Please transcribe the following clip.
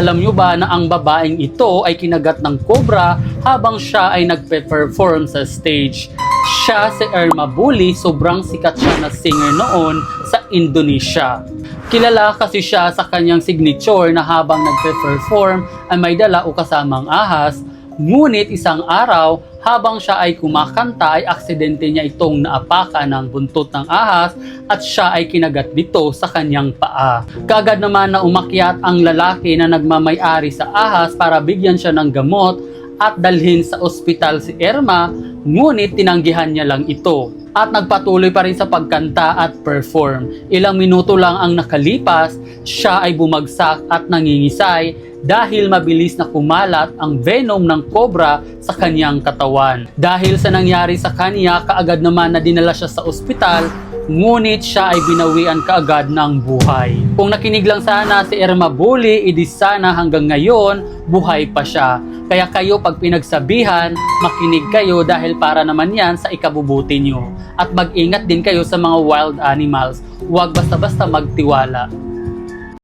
Alam nyo ba na ang babaeng ito ay kinagat ng cobra habang siya ay nagpe-perform sa stage? Siya si Irma Bully, sobrang sikat siya na singer noon sa Indonesia. Kilala kasi siya sa kanyang signature na habang nagpe-perform ay may dala o kasamang ahas, ngunit isang araw habang siya ay kumakanta ay aksidente niya itong naapakan ng buntot ng ahas at siya ay kinagat dito sa kanyang paa. Kagad naman na umakyat ang lalaki na nagmamay-ari sa ahas para bigyan siya ng gamot at dalhin sa ospital si Irma, ngunit tinanggihan niya lang ito. At nagpatuloy pa rin sa pagkanta at perform. Ilang minuto lang ang nakalipas, siya ay bumagsak at nangingisay dahil mabilis na kumalat ang venom ng cobra sa kanyang katawan. Dahil sa nangyari sa kanya, kaagad naman na dinala siya sa ospital, ngunit siya ay binawian kaagad ng buhay. Kung nakinig lang sana si Irma Bully, edi sana hanggang ngayon, buhay pa siya. Kaya kayo pag pinagsabihan, makinig kayo dahil para naman yan sa ikabubuti nyo. At mag-ingat din kayo sa mga wild animals. Huwag basta-basta magtiwala.